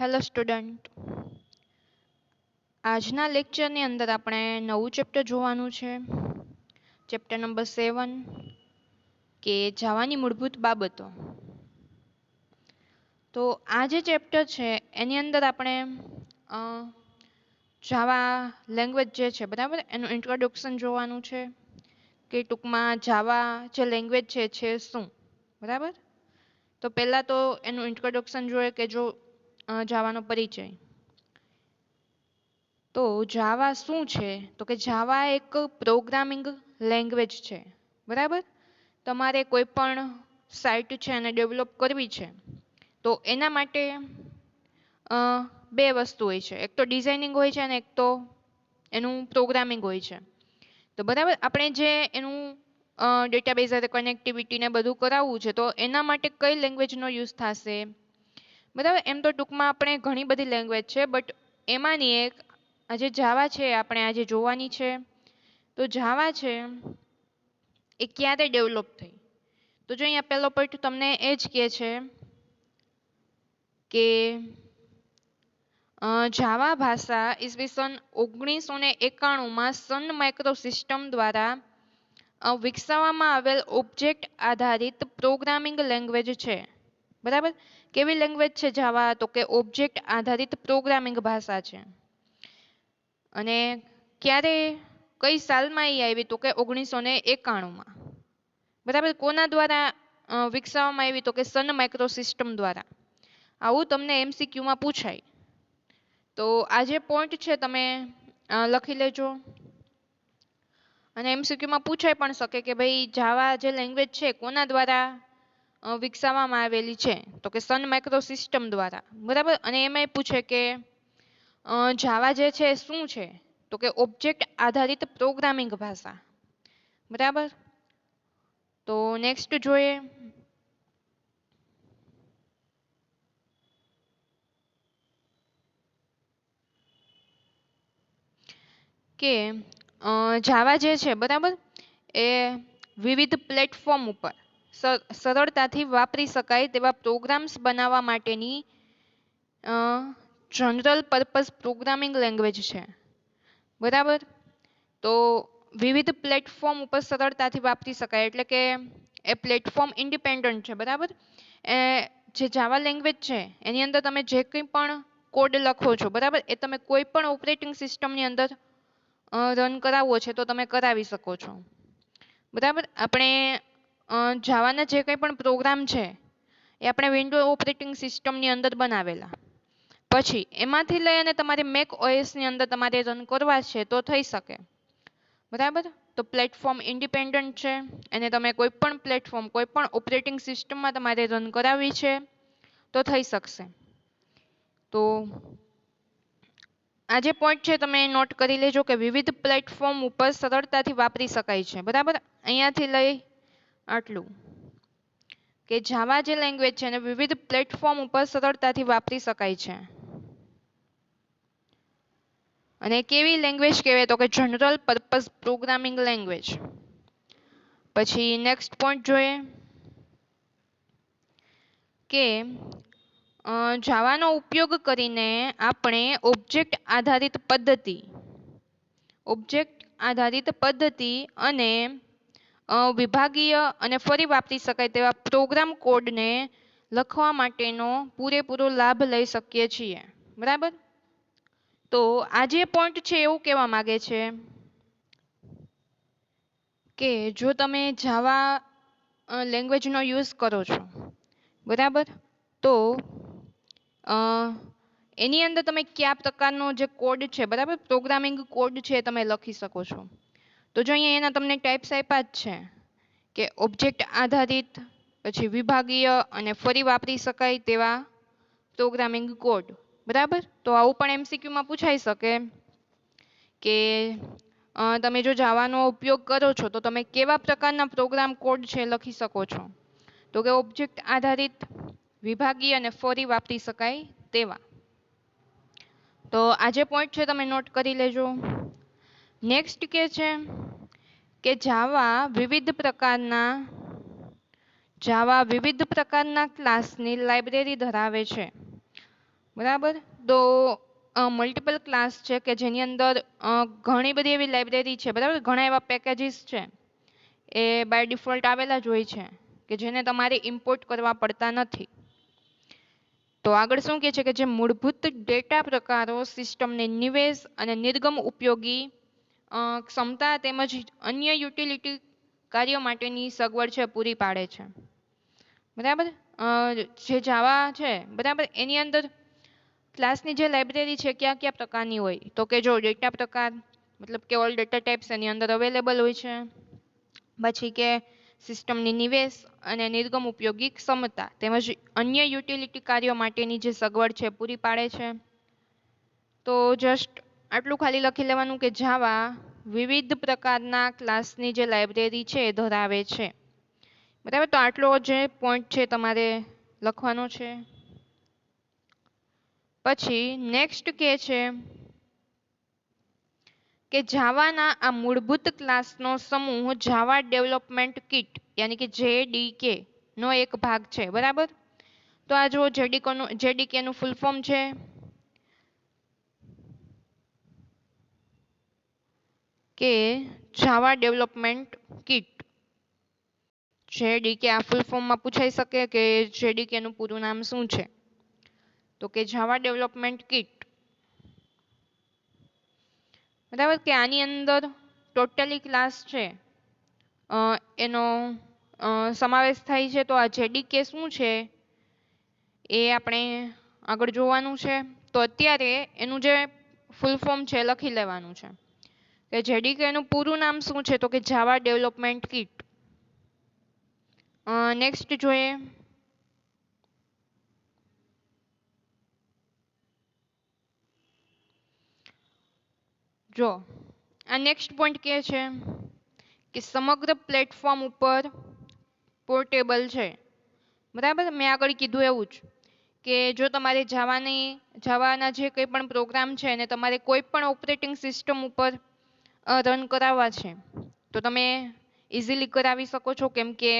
Hello student આજના લેક્ચરની અંદર આપણે નવું ચેપ્ટર જોવાનું છે. ચેપ્ટર નંબર સેવન કે જાવાની મૂળભૂત બાબતો. તો આ જે ચેપ્ટર છે, એની અંદર આપણે જાવા લેંગ્વેજ જે છે, બરાબર? એનું ઇન્ટ્રોડક્શન જોવાનું છે, કે ટૂંકમાં જાવા જે લેંગ્વેજ છે છે શું? બરાબર? તો પહેલાં તો એનું ઇન્ટ્રોડક્શન જોઈએ કે જો જાવાનો પરિચય. તો જાવા શું છે? તો કે જાવા એક પ્રોગ્રામિંગ લેંગ્વેજ છે. બરાબર? તમારે કોઈ પણ સાઇટ છે એને ડેવલપ કરવી છે. તો એના માટે બે વસ્તુ હોય છે. એક તો ડિઝાઇનિંગ હોય છે અને એક તો એનું પ્રોગ્રામિંગ હોય છે. તો બરાબર? આપણે જે એનું ડેટાબેઝ સાથે કનેક્ટિવિટીને બધું કરાવવું છે, તો એના માટે કઈ લેંગ્વેજનો યુઝ થશે? બરાબર? એમ તો ટૂંકમાં આપણે ઘણી બધી લેંગ્વેજ છે બટ એમાંની એક આજે જાવા છે, આપણે આજે જોવાની છે. તો જાવા છે, એ ક્યારે ડેવલપ થઈ? તો જો અહીંયા પહેલો પોઈન્ટ તમને એ જ કહે છે કે જાવા ભાષા ઈસવીસન ઓગણીસો ને એકાણુંમાં સન માઇક્રો સિસ્ટમ દ્વારા વિકસાવવામાં આવેલ ઓબ્જેક્ટ આધારિત પ્રોગ્રામિંગ લેંગ્વેજ છે. બરાબર? કેવી લેંગ્વેજ છે જાવા તો કે ઓબ્જેક્ટ આધારિત પ્રોગ્રામિંગ ભાષા છે. અને ક્યારે, કઈ સાલમાં એ આવી? તો કે ઓગણીસો ને એકાણુંમાં. બરાબર? કોના દ્વારા વિકસાવવામાં આવી? તો કે સન માઇક્રો સિસ્ટમ દ્વારા. આવું તમને એમસીક્યુમાં પૂછાય. તો આ જે પોઈન્ટ છે તમે લખી લેજો. અને એમસીક્યુમાં પૂછાઈ પણ શકે કે ભાઈ જાવા જે લેંગ્વેજ છે, કોના દ્વારા વિકસાવવામાં આવેલી છે. તો કે સન માઇક્રો સિસ્ટમ દ્વારા. બરાબર? અને એમાંય પૂછે કે જાવા જે છે, શું છે? તો કે ઓબ્જેક્ટ આધારિત પ્રોગ્રામિંગ ભાષા. બરાબર? તો નેક્સ્ટ જોઈએ. કે જાવા જે છે, બરાબર? એ વિવિધ પ્લેટફોર્મ ઉપર. સરળતાથી વાપરી શકાય તેવા પ્રોગ્રામ્સ બનાવવા માટેની જનરલ પર્પઝ પ્રોગ્રામિંગ લેંગ્વેજ છે. બરાબર? તો વિવિધ પ્લેટફોર્મ ઉપર સરળતાથી વાપરી શકાય, એટલે કે એ પ્લેટફોર્મ ઇન્ડિપેન્ડન્ટ છે, બરાબર? એ જે જાવા લેંગ્વેજ છે, એની અંદર તમે જે કંઈ પણ કોડ લખો છો, બરાબર? એ તમે કોઈ પણ ઓપરેટિંગ સિસ્ટમની અંદર રન કરાવવો છે, તો તમે કરાવી શકો છો. બરાબર? આપણે જાવાના જે કંઈ પણ પ્રોગ્રામ છે, એ આપણે વિન્ડો ઓપરેટિંગ સિસ્ટમની અંદર બનાવેલા. પછી, એમાંથી લઈ અને તમારે મેક ઓએસની અંદર તમારે રન કરવા છે, તો થઈ શકે. બરાબર? તો પ્લેટફોર્મ ઇન્ડિપેન્ડન્ટ છે, એને તમે કોઈ પણ પ્લેટફોર્મ, કોઈ પણ ઓપરેટિંગ સિસ્ટમમાં તમારે રન કરાવવી છે, તો થઈ શકશે. તો આ જે પોઈન્ટ છે, તમે નોટ કરી લેજો કે વિવિધ પ્લેટફોર્મ ઉપર સરળતાથી વાપરી શકાય છે. બરાબર? અહીંયાથી લઈ આટલું. કે જાવા જે લેંગ્વેજ છે એને વિવિધ પ્લેટફોર્મ ઉપર સરળતાથી વાપરી શકાય છે. અને કેવી લેંગ્વેજ કહેવાય તો કે જનરલ પર્પઝ પ્રોગ્રામિંગ લેંગ્વેજ પછી નેક્સ્ટ પોઈન્ટ જોઈએ. કે જાવાનો ઉપયોગ કરીને આપણે ઓબ્જેક્ટ આધારિત પદ્ધતિ ઓબ્જેક્ટ આધારિત પદ્ધતિ અને વિભાગીય અને ફરી વાપરી શકાય તેવા પ્રોગ્રામ કોડને લખવા માટેનો પૂરેપૂરો લાભ લઈ શકીએ છીએ. બરાબર? તો આ જે પોઈન્ટ છે એવું કહેવા માગે છે કે જો તમે જાવા લેંગ્વેજનો યુઝ કરો છો, બરાબર? તો એની અંદર તમે કયા પ્રકારનો જે કોડ છે, બરાબર? પ્રોગ્રામિંગ કોડ છે, તમે લખી શકો છો. તો જો અહીંયા એના તમને ટાઈપ્સ આપ્યા જ છે, કે ઓબ્જેક્ટ આધારિત, પછી વિભાગીય અને ફરી વાપરી શકાય તેવા પ્રોગ્રામિંગ કોડ બરાબર? તો આવું પણ એમસીક્યુમાં પૂછાઈ શકે કે તમે જો જાવાનો ઉપયોગ કરો છો, તો તમે કેવા પ્રકારના પ્રોગ્રામ કોડ છે લખી શકો છો? તો કે ઓબ્જેક્ટ આધારિત, વિભાગીય અને ફરી વાપરી શકાય તેવા. તો આ જે પોઈન્ટ છે, તમે નોટ કરી લેજો. નેક્સ્ટ કે છે કે જાવા વિવિધ પ્રકારના જાવા વિવિધ પ્રકારના ક્લાસની લાઇબ્રેરી ધરાવે છે. બરાબર? તો મલ્ટિપલ ક્લાસ છે કે જેની અંદર ઘણી બધી એવી લાઇબ્રેરી છે. બરાબર? ઘણા એવા પેકેજીસ છે. એ બાય ડિફોલ્ટ આવેલા જ હોય છે કે જેને તમારે ઇમ્પોર્ટ કરવા પડતા નથી. તો આગળ શું કહે છે કે જે મૂળભૂત ડેટા પ્રકારો સિસ્ટમને નિવેશ અને નિર્ગમ ઉપયોગી ક્ષમતા તેમજ અન્ય યુટિલિટી કાર્યો માટેની સગવડ છે, પૂરી પાડે છે. બરાબર? જે જાવા છે, બરાબર? એની અંદર ક્લાસની જે લાઇબ્રેરી છે, કયા કયા પ્રકારની હોય? તો કે જો ડેટા પ્રકાર, મતલબ કે ઓલ ડેટા ટાઈપ્સ એની અંદર અવેલેબલ હોય છે. પછી કે સિસ્ટમની નિવેશ અને નિર્ગમ ઉપયોગી ક્ષમતા તેમજ અન્ય યુટિલિટી કાર્યો માટેની જે સગવડ છે, પૂરી પાડે છે. તો જસ્ટ આટલું ખાલી લખી લેવાનું કે જાવા વિવિધ પ્રકારના ક્લાસની જે લાઇબ્રેરી છે એ ધરાવે છે. બરાબર? તો આટલો જે પોઈન્ટ છે તમારે લખવાનો છે. પછી નેક્સ્ટ કે છે કે જાવાના આ મૂળભૂત ક્લાસનો સમૂહ જાવા ડેવલપમેન્ટ કિટ યાની કે જેડીકે નો એક ભાગ છે. બરાબર? તો આ જો જેડીકોનું જેડીકેનું ફૂલ ફોર્મ છે. કે જાવા ડેવલપમેન્ટ કિટ જેડીકે આ ફૂલ ફોર્મમાં પૂછાઈ શકે કે જેડીકેનું પૂરું નામ શું છે? તો કે જાવા ડેવલપમેન્ટ કિટ બરાબર કે આની અંદર ટોટલી ક્લાસ છે. એનો સમાવેશ થાય છે. તો આ જેડીકે શું છે? એ આપણે આગળ જોવાનું છે. તો અત્યારે એનું જે ફૂલ ફોર્મ છે લખી લેવાનું છે. કે જેડીકેનું પૂરું નામ શું છે? તો કે જાવા ડેવલપમેન્ટ કિટ. નેક્સ્ટ જોઈએ. જો, આ નેક્સ્ટ પોઈન્ટ કે છે કે સમગ્ર પ્લેટફોર્મ ઉપર પોર્ટેબલ છે. બરાબર? મેં આગળ કીધું એવું જ કે જો તમારે જાવાની, જાવાના જે કંઈ પણ પ્રોગ્રામ છે ને તમારે કોઈ પણ ઓપરેટિંગ સિસ્ટમ ઉપર રન કરાવવા છે. તો તમે ઇઝીલી કરાવી શકો છો કેમ કે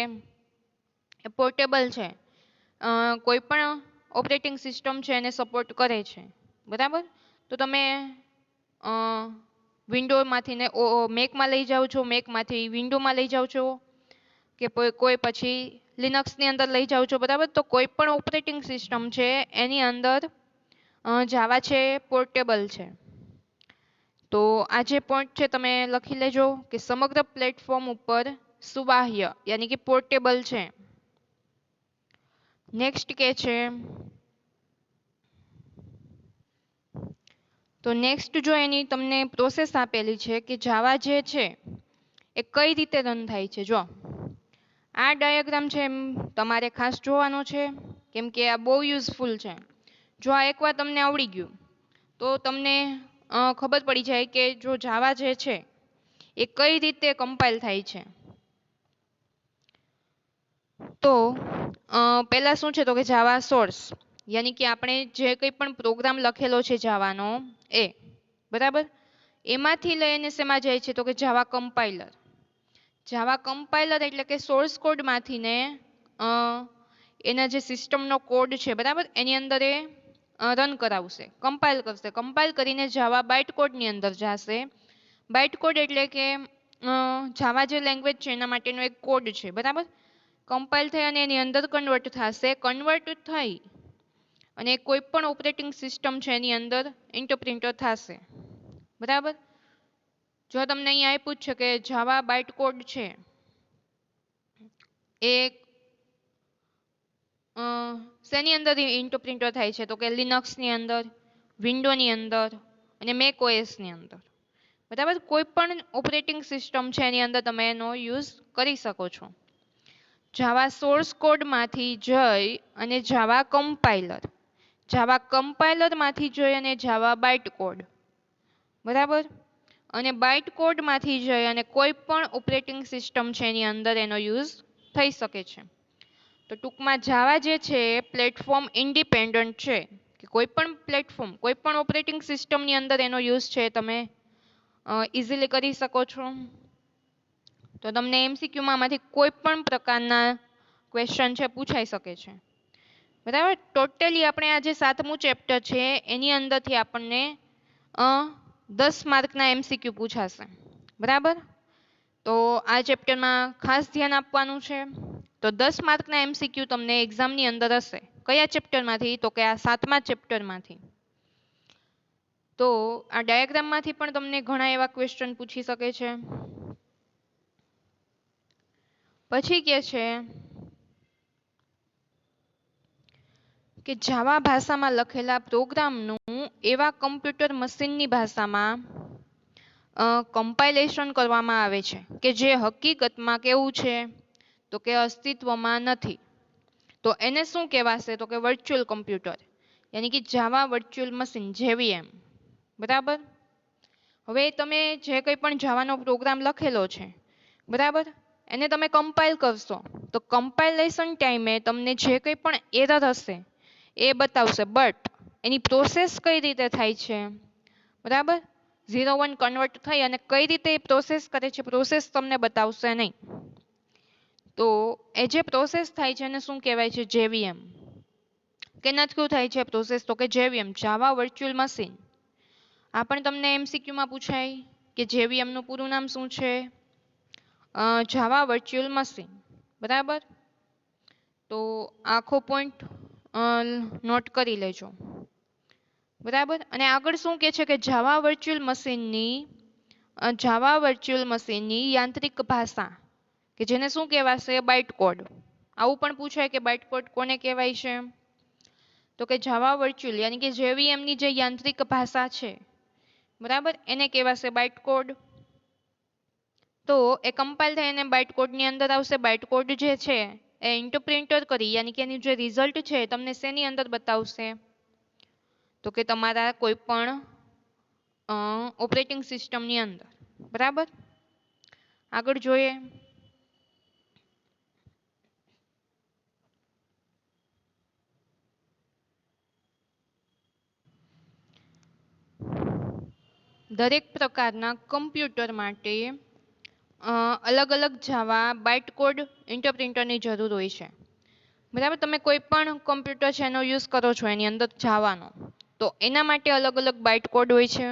પોર્ટેબલ છે. કોઈ પણ ઓપરેટિંગ સિસ્ટમ છે એને સપોર્ટ કરે છે. બરાબર? તો તમે વિન્ડોમાંથી ને મેકમાં લઈ જાઓ છો મેકમાંથી વિન્ડોમાં લઈ જાઓ છો, કે કોઈ પછી લિનક્સની અંદર લઈ જાઓ છો, બરાબર? તો કોઈ પણ ઓપરેટિંગ સિસ્ટમ છે એની અંદર જાવા છે પોર્ટેબલ છે. તો આ જે પોઈન્ટ છે તમે લખી લેજો કે સમગ્ર પ્લેટફોર્મ ઉપર સુબાહ્ય, યાની કે પોર્ટેબલ છે. નેક્સ્ટ કે છે, તો નેક્સ્ટ જો એની તમને પ્રોસેસ આપેલી છે કે જાવા જે છે, એ કઈ રીતે રન થાય છે, જો. આ ડાયાગ્રામ છે એમ તમારે ખાસ જોવાનો છે, કેમ કે આ બહુ યુઝફુલ છે. જો આ એકવાર તમને આવડી ગયું, તો તમને ખબર પડી જાય કે જો જાવા જે છે, એ કઈ રીતે કમ્પાઇલ થાય છે. તો પહેલાં શું છે તો કે જાવા સોર્સ યાની કે આપણે જે કંઈ પણ પ્રોગ્રામ લખેલો છે જાવાનો, એ, બરાબર? એમાંથી લઈને શેમાં જાય છે તો કે જાવા કમ્પાઇલર જાવા કમ્પાઇલર એટલે કે સોર્સ કોડમાંથી ને એના જે સિસ્ટમનો કોડ છે, બરાબર? એની અંદર એ રન કરાવશે. કમ્પાઇલ કરશે. કમ્પાઇલ કરીને જાવા બાઇટ કોડની અંદર જશે. બાઇટ કોડ એટલે કે જાવા જે લેંગ્વેજ છે એના માટેનો એક કોડ છે. બરાબર? કમ્પાઇલ થઈ અને એની અંદર કન્વર્ટ થશે. કન્વર્ટ થઈ અને કોઈ પણ ઓપરેટિંગ સિસ્ટમ છે એની અંદર ઇન્ટરપ્રિન્ટર થશે. બરાબર? જો તમને અહીંયા આપ્યું છે કે જાવા બાઇટ કોડ છે, એ શેની અંદર ઇન્ટરપ્રિન્ટર થાય છે? તો કે લિનક્સની અંદર, વિન્ડોની અંદર અને મેક ઓએસની અંદર. બરાબર? કોઈ પણ ઓપરેટિંગ સિસ્ટમ છે એની અંદર તમે એનો યુઝ કરી શકો છો. જાવા સોર્સ કોડમાંથી જઈ અને જાવા કમ્પાઇલર. જાવા કમ્પાઇલરમાંથી જઈ અને જાવા બાઇટ કોડ. બરાબર? અને બાઇટ કોડમાંથી જઈ અને કોઈ પણ ઓપરેટિંગ સિસ્ટમ છે એની અંદર એનો યુઝ થઈ શકે છે. તો ટૂંકમાં જાવા જે છે એ પ્લેટફોર્મ ઇન્ડિપેન્ડન્ટ છે. કે કોઈ પણ પ્લેટફોર્મ કોઈ પણ ઓપરેટિંગ સિસ્ટમની અંદર એનો યુઝ છે તમે ઇઝીલી કરી શકો છો. તો તમને એમસીક્યુમાં આમાંથી કોઈ પણ પ્રકારના ક્વેશ્ચન છે પૂછાઈ શકે છે. બરાબર? ટોટલી આપણે આ જે સાતમું ચેપ્ટર છે, એની અંદરથી આપણને દસ માર્કના એમસીક્યુ પૂછાશે. બરાબર? તો આ ચેપ્ટરમાં ખાસ ધ્યાન આપવાનું છે. તો દસ માર્કના એમસીક્યુ તમને એક્ઝામની અંદર હશે. કયા ચેપ્ટરમાંથી તો કે આ સાતમા ચેપ્ટરમાંથી તો આ ડાયાગ્રામમાંથી પણ તમને ઘણા એવા ક્વેશ્ચન પૂછી શકે છે. પછી કે છે કે જાવા ભાષામાં લખેલા પ્રોગ્રામનું એવા કમ્પ્યુટર મશીનની ભાષામાં કમ્પાઇલેશન કરવામાં આવે છે. કે જે હકીકતમાં કેવું છે? તો કે અસ્તિત્વમાં નથી. તો એને શું કહેવાશે? તો કે વર્ચ્યુઅલ કમ્પ્યુટર યાની કે જાવા વર્ચ્યુઅલ મશીન જેવી એમ. બરાબર? હવે તમે જે કંઈ પણ જાવાનો પ્રોગ્રામ લખેલો છે, બરાબર? એને તમે કમ્પાઇલ કરશો. તો કમ્પાઇલેશન ટાઈમે તમને જે કંઈ પણ એરર હશે, એ બતાવશે. બટ એની પ્રોસેસ કઈ રીતે થાય છે? બરાબર? ઝીરો વન કન્વર્ટ થઈ અને કઈ રીતે એ પ્રોસેસ કરે છે? પ્રોસેસ તમને બતાવશે નહીં. તો એ જે પ્રોસેસ થાય છે એને શું કહેવાય છે? જેવીએમ કેનાથી થાય છે? પ્રોસેસ તો કે જેવીએમ જાવા વર્ચ્યુઅલ મશીન આ પણ તમને એમસીક્યુમાં પૂછાય કે જેવીએમનું પૂરું નામ શું છે? જાવા વર્ચ્યુઅલ મશીન બરાબર? તો આખો પોઈન્ટ નોટ કરી લેજો. બરાબર? અને આગળ શું કહે છે કે જાવા વર્ચ્યુઅલ મશીનની જાવા વર્ચ્યુઅલ મશીનની યાંત્રિક ભાષા. કે જેને શું કહેવાશે? બાઇટ કોડ આવું પણ પૂછાય કે બાઇટ કોડ કોને કહેવાય છે? તો કે જાવા વર્ચ્યુઅલ યાની કે જેવી એમની જે યાંત્રિક ભાષા છે, બરાબર? એને કહેવાશે બાઇટ કોડ તો એ કમ્પાઇલ થાય અને બાઇટ કોડની અંદર આવશે. બાઇટ કોડ જે છે, એ ઇન્ટરપ્રિન્ટર કરી, યાની કે એની જે રિઝલ્ટ છે તમને શેની અંદર બતાવશે? તો કે તમારા કોઈ પણ ઓપરેટિંગ સિસ્ટમની અંદર. બરાબર? આગળ જોઈએ. દરેક પ્રકારના કમ્પ્યુટર માટે અલગ અલગ જાવા બાઇટ કોડ ઇન્ટરપ્રિન્ટરની જરૂર હોય છે. બરાબર? તમે કોઈ પણ કમ્પ્યુટર એનો યુઝ કરો છો એની અંદર જાવાનો, તો એના માટે અલગ અલગ બાઇટ કોડ હોય છે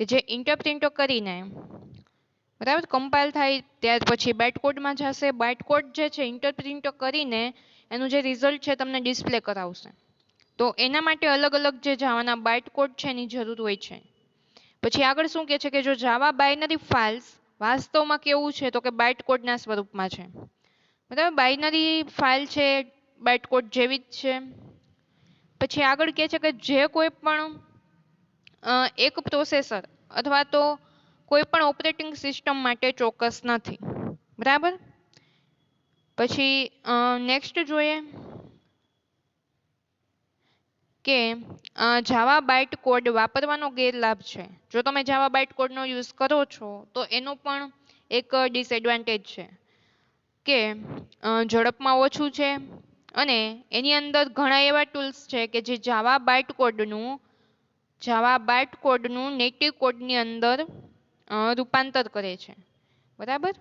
કે જે ઇન્ટરપ્રિન્ટો કરીને, બરાબર? કમ્પાઇલ થાય ત્યાર પછી બાઇટ કોડમાં જશે. બાઇટ કોડ જે છે, ઇન્ટરપ્રિન્ટો કરીને એનું જે રિઝલ્ટ છે, તમને ડિસ્પ્લે કરાવશે. તો એના માટે અલગ અલગ જે જાવાના બાઇટ કોડ છે, એની જરૂર હોય છે. પછી આગળ શું કે છે કે જો જાવા બાઇનરી ફાઇલ્સ વાસ્તવમાં કેવું છે તો કે બાઇટ કોડના સ્વરૂપમાં છે. બરાબર? બાઇનરી ફાઇલ છે બાઇટ કોડ જેવી જ છે. પછી આગળ કહે છે કે જે કોઈ પણ એક પ્રોસેસર અથવા તો કોઈ પણ ઓપરેટિંગ સિસ્ટમ માટે ચોક્કસ નથી. બરાબર? પછી નેક્સ્ટ જોઈએ. કે જાવા બાઇટ કોડ વાપરવાનો ગેરલાભ છે. જો તમે જાવા બાઇટ કોડનો યુઝ કરો છો, તો એનો પણ એક ડિસએડવાન્ટેજ છે કે ઝડપમાં ઓછું છે અને એની અંદર ઘણા એવા ટૂલ્સ છે કે જે જાવા બાઇટ કોડનું જાવા બાઇટ કોડનું નેટિવ કોડની અંદર રૂપાંતર કરે છે. બરાબર?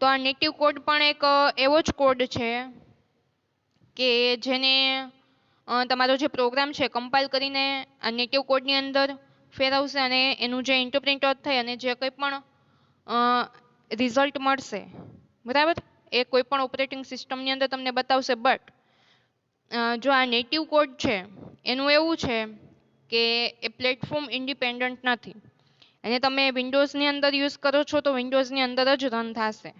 તો આ નેટિવ કોડ પણ એક એવો જ કોડ છે કે જેને તમારો જે પ્રોગ્રામ છે કમ્પાઇલ કરીને આ નેટિવ કોડની અંદર ફેરવશે અને એનું જે ઇન્ટરપ્રિન્ટ થાય અને જે કંઈ પણ રિઝલ્ટ મળશે. બરાબર? એ કોઈ પણ ઓપરેટિંગ સિસ્ટમની અંદર તમને બતાવશે. બટ જો આ નેટિવ કોડ છે, એનું એવું છે કે એ પ્લેટફોર્મ ઇન્ડિપેન્ડન્ટ નથી. અને તમે વિન્ડોઝની અંદર યુઝ કરો છો, તો વિન્ડોઝની અંદર જ રન થશે.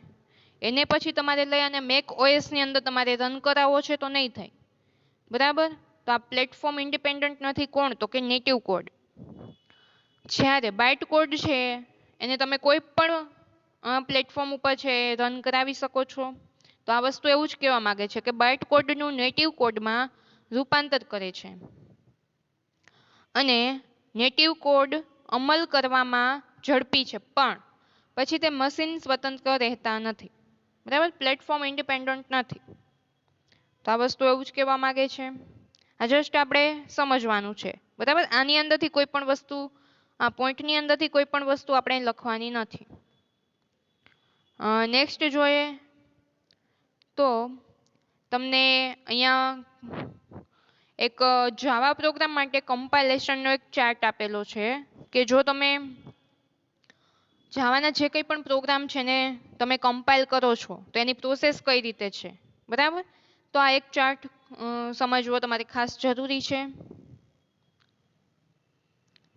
એને પછી તમારે લઈ અને મેક ઓએસની અંદર તમારે રન કરાવવો છે, તો નહીં થાય. બરાબર? તો આ પ્લેટફોર્મ ઇન્ડિપેન્ડન્ટ નથી કોણ? તો કે નેટિવ કોડ જ્યારે બાઇટ કોડ છે, એને તમે કોઈ પણ પ્લેટફોર્મ ઉપર છે રન કરાવી શકો છો. તો આ વસ્તુ એવું જ કહેવા માંગે છે કે બાઇટ કોડનું નેટિવ કોડમાં રૂપાંતર કરે છે. અને નેટિવ કોડ અમલ કરવામાં ઝડપી છે, પણ પછી તે મશીન સ્વતંત્ર રહેતા નથી. બરાબર? પ્લેટફોર્મ ઇન્ડિપેન્ડન્ટ નથી. તો આ વસ્તુ એવું જ કહેવા માંગે છે. આ જસ્ટ આપણે સમજવાનું છે. બરાબર? આની અંદરથી કોઈ પણ વસ્તુ, આ પોઈન્ટની અંદરથી કોઈ પણ વસ્તુ આપણે લખવાની નથી. નેક્સ્ટ જોઈએ તો તમને અહીંયા એક જાવા પ્રોગ્રામ માટે કમ્પાઇલેશનનો એક ચાર્ટ આપેલો છે કે જો તમે જાવાના જે કંઈ પણ પ્રોગ્રામ છે ને તમે કમ્પાઇલ કરો છો, તો એની પ્રોસેસ કઈ રીતે છે? બરાબર? તો આ એક ચાર્ટ સમજવો તમારે ખાસ જરૂરી છે.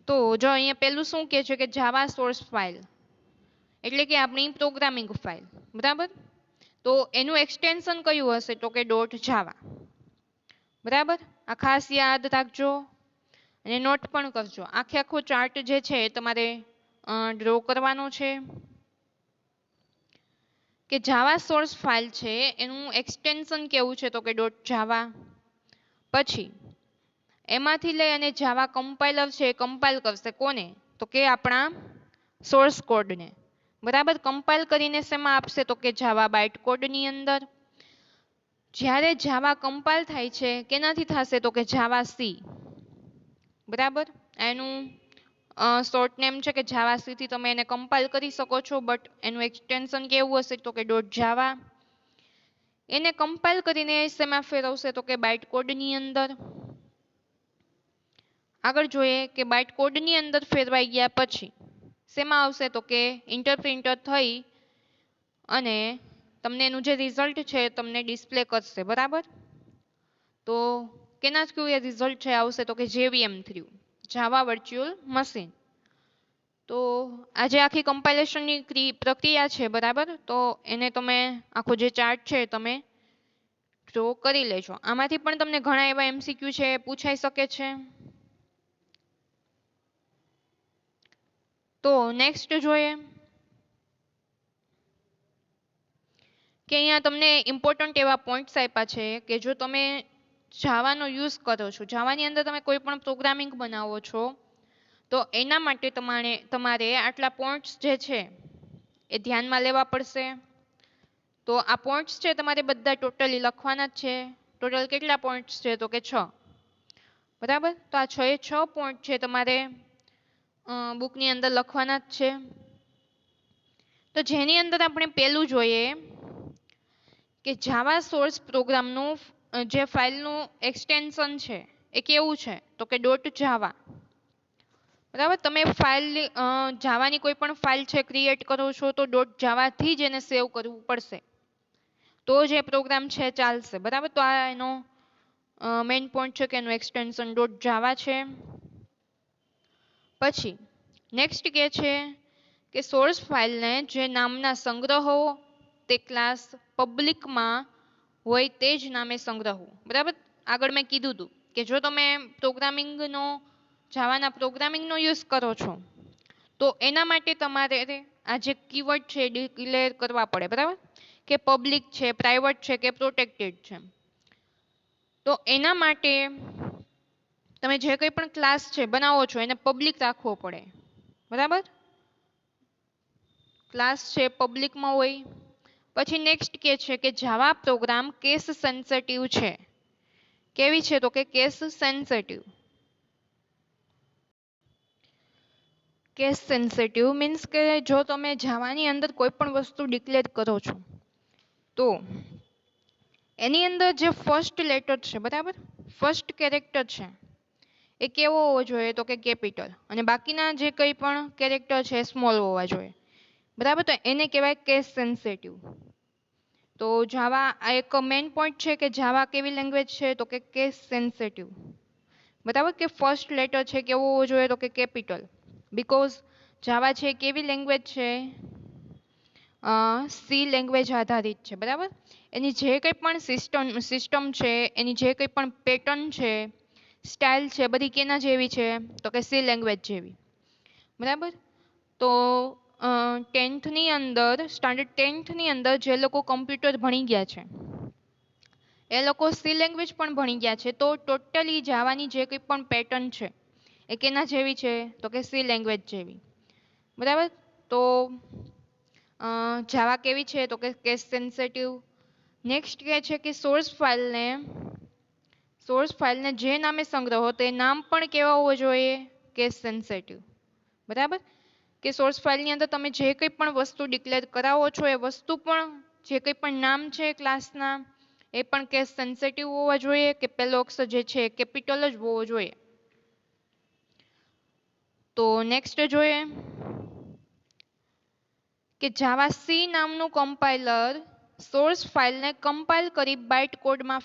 તો જો અહીંયા પેલું શું કહે છે કે જાવા સોર્સ ફાઇલ એટલે કે આપણી પ્રોગ્રામિંગ ફાઇલ બરાબર? તો એનું એક્સટેન્શન કયું હશે? તો કે ડોટ જાવા બરાબર? આ ખાસ યાદ રાખજો અને નોટ પણ કરજો. આખે આખો ચાર્ટ જે છે તમારે ડ્રો કરવાનો છે. કે જાવા સોર્સ ફાઇલ છે, એનું એક્સટેન્શન કેવું છે તો કે ડોટ જાવા. પછી, એમાંથી લઈ અને જાવા કમ્પાઇલર છે કમ્પાઇલ કરશે કોને? તો કે આપણા સોર્સ કોડને બરાબર? કમ્પાઇલ કરીને શેમાં આપશે? તો કે જાવા બાઇટ કોડની અંદર. જ્યારે જાવા કમ્પાઇલ થાય છે, કેનાથી થશે? તો કે જાવા સી બરાબર? એનું શોર્ટ નેમ છે કે જાવા સીથી તમે એને કમ્પાઇલ કરી શકો છો બટ એનું એક્સટેન્શન કેવું હશે તો કે ડોટ જાવા એને કમ્પાઇલ કરીને શેમાં ફેરવશે તો કે બાઇટ કોડની અંદર. આગળ જોઈએ કે બાઇટ કોડની અંદર ફેરવાઈ ગયા પછી શેમાં આવશે તો કે ઇન્ટરપ્રિન્ટર થઈ અને તમને એનું જે રિઝલ્ટ છે તમને ડિસ્પ્લે કરશે, બરાબર? તો કેના થ્રુ એ રિઝલ્ટ છે, આવશે તો કે JVM through. Java virtual machine. તો આજે આખી કમ્પાઇલેશનની પ્રક્રિયા છે, બરાબર? તો એને તમે, આખો જે ચાર્ટ છે તમે ડ્રો કરી લેજો. આમાંથી પણ તમને ઘણા એવા એમસીક્યુ છે, પૂછાઈ શકે છે. તો નેક્સ્ટ જોઈએ. કે અહીંયા તમને ઇમ્પોર્ટન્ટ એવા પોઈન્ટ્સ આપ્યા છે, કે જો તમે જાવાનો યુઝ કરો છો. જાવાની અંદર તમે કોઈ પણ પ્રોગ્રામિંગ બનાવો છો, તો એના માટે તમારે તમારે આટલા પોઈન્ટ્સ જે છે, એ ધ્યાનમાં લેવા પડશે. તો આ પોઈન્ટ્સ છે તમારે બધા ટોટલી લખવાના જ છે. ટોટલ કેટલા પોઈન્ટ્સ છે? તો કે છ. બરાબર? તો આ છ એ છ પોઈન્ટ છે તમારે બુકની અંદર લખવાના જ છે. તો જેની અંદર આપણે પહેલું જોઈએ કે જાવા સોર્સ પ્રોગ્રામનું જે ફાઇલનું એક્સટેન્શન છે, એ કેવું છે? તો કે ડોટ જાવા બરાબર? તમે ફાઇલ જાવાની કોઈ પણ ફાઇલ છે ક્રિએટ કરો છો, તો ડોટ જાવાથી જ એને સેવ કરવું પડશે. તો જે પ્રોગ્રામ છે, ચાલશે. બરાબર? તો આ એનો મેઇન પોઈન્ટ છે કે એનું એક્સટેન્શન ડોટ જાવા છે. પછી નેક્સ્ટ કે છે કે સોર્સ ફાઇલને જે નામના સંગ્રહો તે ક્લાસ પબ્લિકમાં હોય તે જ નામે સંગ્રહવું. બરાબર? આગળ મેં કીધું હતું કે જો તમે પ્રોગ્રામિંગનો, જાવાના પ્રોગ્રામિંગનો યુઝ કરો છો, તો એના માટે તમારે આ જે કીવર્ડ છે ડિક્લેર કરવા પડે, બરાબર? કે પબ્લિક છે પ્રાઇવેટ છે, કે પ્રોટેક્ટેડ છે. તો એના માટે તમે જે કંઈ પણ ક્લાસ છે બનાવો છો, એને પબ્લિક રાખવો પડે. બરાબર? ક્લાસ છે પબ્લિકમાં હોય પછી નેક્સ્ટ કે છે કે જાવા પ્રોગ્રામ કેસ સેન્સિટિવ છે. કેવી છે તો કે case sensitive case sensitive means કે જો તમે જાવાની અંદર કોઈ પણ વસ્તુ ડિક્લેર કરો છો, તો એની અંદર જે ફર્સ્ટ લેટર છે, બરાબર? ફર્સ્ટ કેરેક્ટર છે. એ કેવો હોવો જોઈએ તો કે કેપિટલ અને બાકીના જે કંઈ પણ કેરેક્ટર છે સ્મોલ હોવા જોઈએ. બરાબર? તો એને કહેવાય કેસ સેન્સિટિવ તો જાવા, આ એક મેઇન પોઈન્ટ છે કે જાવા કેવી લેંગ્વેજ છે તો કે કેસ સેન્સિટિવ બરાબર કે ફર્સ્ટ લેટર છે કેવો હોવો જોઈએ તો કે કેપિટલ બીકોઝ જાવા છે કેવી લેંગ્વેજ છે? સી લેંગ્વેજ આધારિત છે, બરાબર? એની જે કંઈ પણ સિસ્ટમ સિસ્ટમ છે, એની જે કંઈ પણ પેટર્ન છે સ્ટાઇલ છે, બધી કેના જેવી છે? તો કે સી લેંગ્વેજ જેવી. બરાબર? તો ટેન્થની અંદર સ્ટાન્ડર્ડ ટેન્થની અંદર જે લોકો કમ્પ્યુટર ભણી ગયા છે, એ લોકો સી લેંગ્વેજ પણ ભણી ગયા છે. તો ટોટલી જાવાની જે કંઈ પણ પેટર્ન છે, એ કેના જેવી છે? તો કે સી લેંગ્વેજ જેવી. બરાબર? તો જાવા કેવી છે? તો કે કેસ સેન્સિટિવ નેક્સ્ટ કહે છે કે સોર્સ ફાઇલને સોર્સ ફાઇલને જે નામે સંગ્રહો તે નામ પણ કેવા હોવો જોઈએ? કેસ સેન્સિટિવ બરાબર? કે સોર્સ ફાઇલની અંદર તમે જે કંઈ પણ વસ્તુ ડિક્લેર કરાવો છો, એ વસ્તુ પણ, જે કંઈ પણ નામ છે ક્લાસના એ પણ કેસ સેન્સિટિવ હોવા જોઈએ, કે અક્ષર જે છે કેપિટલ જ હોવો જોઈએ. તો નેક્સ્ટ જોઈએ, કે જાવા સી નામનું કમ્પાઇલર સોર્સ ફાઇલને કમ્પાઇલ કરી બાઇટ કોડમાં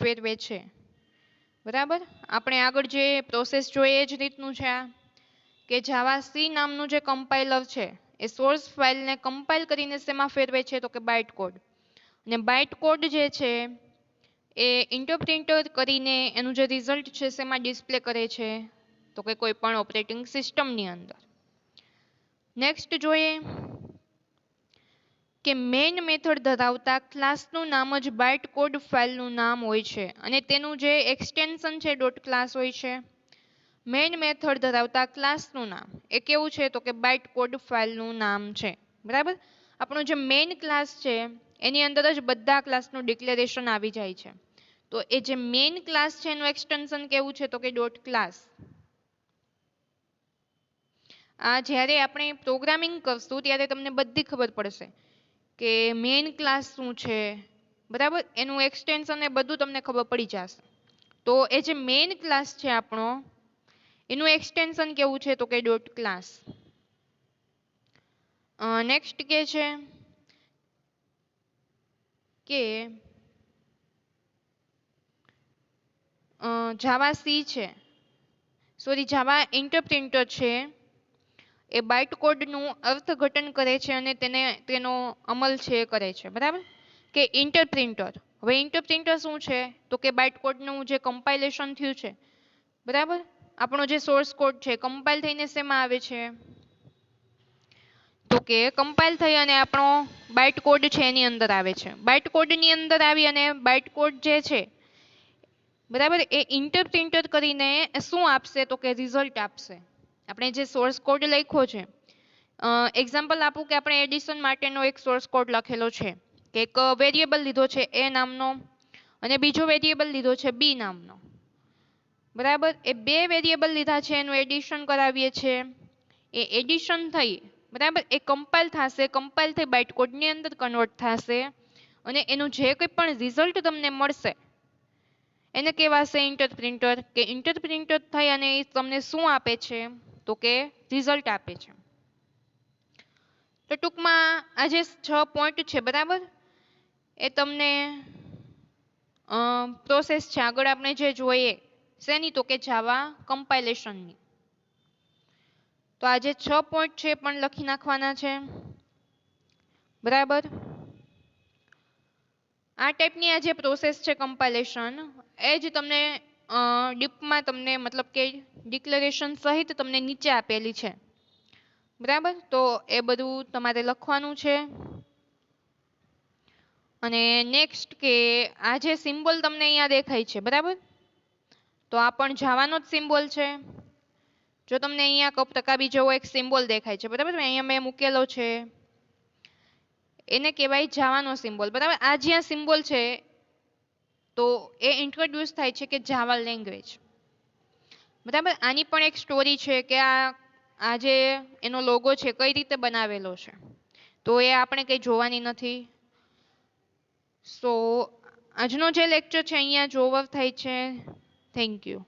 ફેરવે છે. બરાબર? આપણે આગળ જે પ્રોસેસ જોઈએ એ જ રીતનું છે આ. કે જાવા સી નામનું જે કમ્પાઇલર છે, એ સોર્સ ફાઇલને કમ્પાઇલ કરીને શેમાં ફેરવે છે તો કે બાઇટ કોડ અને બાઇટ કોડ જે છે, એ ઇન્ટરપ્રિન્ટર કરીને એનું જે રિઝલ્ટ છે શેમાં ડિસ્પ્લે કરે છે, તો કે કોઈ પણ ઓપરેટિંગ સિસ્ટમની અંદર. નેક્સ્ટ જોઈએ કે મેઇન મેથડ ધરાવતા ક્લાસનું નામ જ બાઇટ કોડ ફાઇલનું નામ હોય છે. અને તેનું જે એક્સટેન્શન છે ડોટ ક્લાસ હોય છે. મેઇન મેથડ ધરાવતા ક્લાસનું નામ. એ કેવું છે? તો કે બાઇટ કોડ ફાઇલનું નામ છે. બરાબર? આપણો જે મેઇન ક્લાસ છે, એની અંદર જ બધા ક્લાસનું ડિક્લેરેશન આવી જાય છે. તો એ જે મેઇન ક્લાસ છે, એનું એક્સટેન્શન કેવું છે? તો કે ડોટ ક્લાસ આ જ્યારે આપણે પ્રોગ્રામિંગ કરશું, ત્યારે તમને બધી ખબર પડશે કે મેઇન ક્લાસ શું છે. બરાબર? એનું એક્સટેન્શન એ બધું તમને ખબર પડી જશે. તો એ જે મેઇન ક્લાસ છે આપણો એનું એક્સટેન્શન કેવું છે તો કે ડોટ ક્લાસ નેક્સ્ટ કે છે કે જાવા સી છે. સોરી જાવા ઇન્ટરપ્રિન્ટર છે. એ બાઇટ કોડનું અર્થઘટન કરે છે અને તેને, તેનો અમલ છે કરે છે. બરાબર? કે ઇન્ટરપ્રિન્ટર હવે ઇન્ટરપ્રિન્ટર શું છે? તો કે બાઇટ કોડનું જે કમ્પાઇલેશન થયું છે. બરાબર? આપણો જે સોર્સ કોડ છે કમ્પાઇલ થઈને શેમાં આવે છે? તો કે કમ્પાઇલ થઈ અને આપણો બાઇટ કોડ છે એની અંદર આવે છે. બાઇટ કોડની અંદર આવી અને બાઇટ કોડ જે છે, બરાબર? એ ઇન્ટરપ્રિન્ટર કરીને શું આપશે? તો કે રિઝલ્ટ આપશે. આપણે જે સોર્સ કોડ લખ્યો છે એક્ઝામ્પલ આપું કે આપણે એડિશન માટેનો એક સોર્સ કોડ લખેલો છે. કે એક વેરિયેબલ લીધો છે એ નામનો અને બીજો વેરિયેબલ લીધો છે બી નામનો. બરાબર? એ બે વેરિયેબલ લીધા છે, એનું એડિશન કરાવીએ છીએ. એ એડિશન થઈ, બરાબર? એ કમ્પાઇલ થશે કમ્પાઇલ થઈ બાઇટકોડની અંદર કન્વર્ટ થશે અને એનું જે કંઈ પણ રિઝલ્ટ તમને મળશે, એને કહેવાશે ઇન્ટરપ્રિન્ટર કે ઇન્ટરપ્રિન્ટર થઈ અને એ તમને શું આપે છે? તો કે રિઝલ્ટ આપે છે. તો ટૂંકમાં આ જે છ પોઈન્ટ છે, બરાબર? એ તમને પ્રોસેસ છે. આગળ આપણે જે જોઈએ શેની તો કે જાવા કમ્પાઇલેશનની? તો આજે છ પોઈન્ટ છે પણ લખી નાખવાના છે. બરાબર? આ ટાઈપની આ જે પ્રોસેસ છે કમ્પાઇલેશન, એ જ તમને ડીપમાં તમને મતલબ કે ડિક્લેરેશન સહિત તમને નીચે આપેલી છે. બરાબર? તો એ બધું તમારે લખવાનું છે. અને નેક્સ્ટ કે આ જે સિમ્બોલ તમને અહીંયા દેખાય છે, બરાબર? તો આ પણ જાવાનો જ સિમ્બોલ છે. જો તમને અહીંયા કપ ટકાબી જેવો, એક સિમ્બોલ દેખાય છે. બરાબર? અહીંયા મેં મૂકેલો છે. એને કહેવાય જાવાનો સિમ્બોલ. બરાબર? આ જ્યાં સિમ્બોલ છે, તો એ ઇન્ટ્રોડ્યુસ થાય છે કે જાવા લેંગ્વેજ બરાબર? આની પણ એક સ્ટોરી છે કે આ આ જે એનો લોગો છે, કઈ રીતે બનાવેલો છે. તો એ આપણે કંઈ જોવાની નથી. સો આજનો જે લેક્ચર છે, અહીંયા જ ઓવર થાય છે. Thank you.